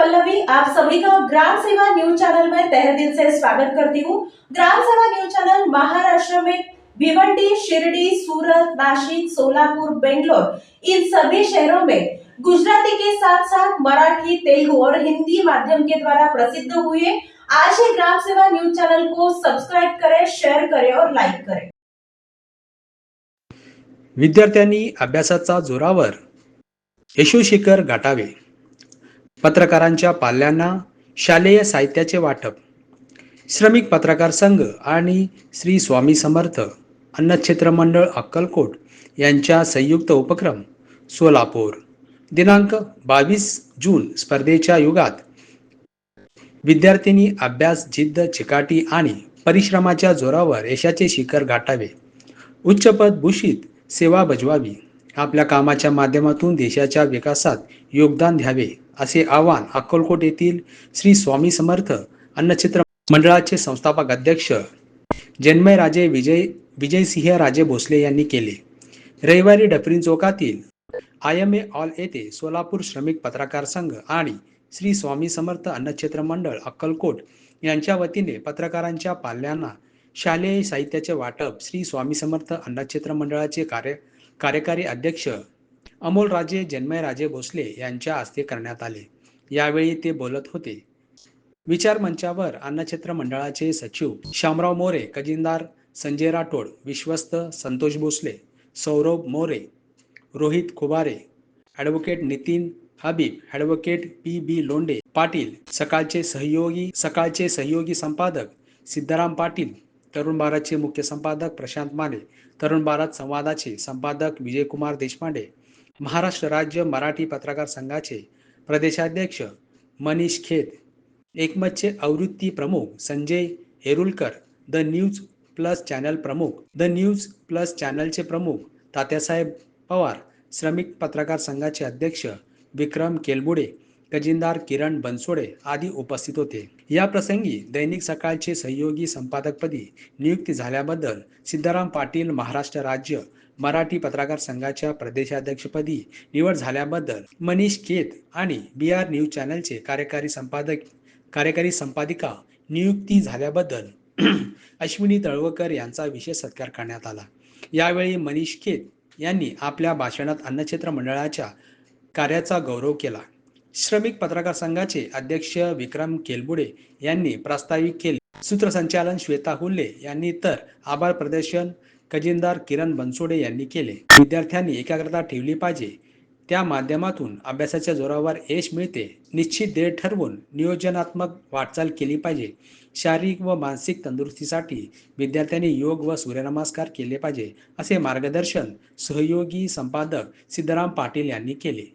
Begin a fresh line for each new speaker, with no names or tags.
पल्लवी आप सभी का ग्राम सेवा न्यूज चैनल में तहे दिल से स्वागत करती हूँ। ग्राम सेवा न्यूज चैनल महाराष्ट्र में भिवंडी शिरडी सूरत नासिक सोलापुर बेंगलोर इन सभी शहरों में गुजराती के साथ साथ मराठी तेलुगु और हिंदी माध्यम के द्वारा प्रसिद्ध हुए आज ही ग्राम सेवा न्यूज चैनल को सब्सक्राइब करें शेयर करें और लाइक करें।
विद्यार्थ्यांनी अभ्यासाचा जोरावर यशोशिखर गाठावे। पत्रकारांच्या पाल्यांना शालेय साहित्याचे वाटप. श्रमिक पत्रकार संघ आणि श्री स्वामी समर्थ अन्नक्षेत्र मंडळ अक्कलकोट यांच्या संयुक्त उपक्रम सोलापूर. दिनांक बावीस जून स्पर्धेच्या युगात विद्यार्थिनी अभ्यास जिद्द चिकाटी आणि परिश्रमाच्या जोरावर यशाचे शिखर गाठावे. उच्चपद भूषित सेवा बजवावी. आपल्या कामाच्या माध्यमातून देशाच्या विकासात योगदान द्यावे. असे आवाहन अक्कलकोट येथील श्री स्वामी समर्थ अन्नचित्र मंडळाचे संस्थापक अध्यक्ष जन्मय राजे विजय विजयसिंह राजे भोसले यांनी केले. रविवारी डफरीन चौकातील आय एम ए ऑल येथे सोलापूर श्रमिक पत्रकार संघ आणि श्री स्वामी समर्थ अन्नक्षेत्र मंडळ अक्कलकोट यांच्या वतीने पत्रकारांच्या पाल्यांना शालेय साहित्याचे वाटप श्री स्वामी समर्थ अन्नक्षेत्र मंडळाचे कार्य कार्यकारी अध्यक्ष अमोल राजे जन्मय राजे भोसले यांच्या हस्ते करण्यात आले. यावेळी ते बोलत होते. विचार मंचावर अन्नक्षेत्र मंडळाचे सचिव श्यामराव मोरे खजिनदार संजय राठोड विश्वस्त Santosh Bhosale Saurabh More Rohit Khubare advocate Nitin Habib advocate P B Londe Patil सकाळचे सहयोगी सकाळचे सहयोगी संपादक सिद्धाराम पाटील तरुण भारतचे मुख्य संपादक प्रशांत माने तरुण भारत संवादाचे संपादक विजयकुमार देशपांडे महाराष्ट्र राज्य मराठी पत्रकार संघाचे प्रदेशाध्यक्ष मनीष खेत एकमतचे आवृत्ती प्रमुख Sanjay Herulkar the news plus channel प्रमुख द न्यूज प्लस चॅनलचे प्रमुख तात्यासाहेब पवार श्रमिक पत्रकार संघाचे अध्यक्ष विक्रम केलबुडे खजिनदार किरण बनसोडे आदी उपस्थित होते. या प्रसंगी दैनिक सकाळचे सहयोगी संपादकपदी नियुक्ती झाल्याबद्दल सिद्धाराम पाटील महाराष्ट्र राज्य मराठी पत्रकार संघाच्या प्रदेशाध्यक्षपदी निवड झाल्याबद्दल मनीष केत आणि बी आर न्यूज चॅनलचे कार्यकारी संपादक कार्यकारी संपादिका नियुक्ती झाल्याबद्दल अश्विनी तळवकर यांचा विशेष सत्कार करण्यात आला. यावेळी मनीष खेत यांनी आपल्या भाषणात अन्नक्षेत्र मंडळाच्या कार्याचा गौरव केला. श्रमिक पत्रकार संघाचे अध्यक्ष विक्रम केलबुडे यांनी प्रास्ताविक केले. सूत्रसंचालन श्वेता हुल्ले यांनी तर आभार प्रदर्शन खजिनदार किरण बनसोडे यांनी केले. विद्यार्थ्यांनी एकाग्रता ठेवली पाहिजे. त्या माध्यमातून अभ्यासाच्या जोरावर यश मिळते. निश्चित ध्येय ठरवून नियोजनात्मक वाटचाल केली पाहिजे. शारीरिक व मानसिक तंदुरुस्तीसाठी विद्यार्थ्यांनी योग व सूर्यनमस्कार केले पाहिजे असे मार्गदर्शन सहयोगी संपादक सिद्धराम पाटील यांनी केले.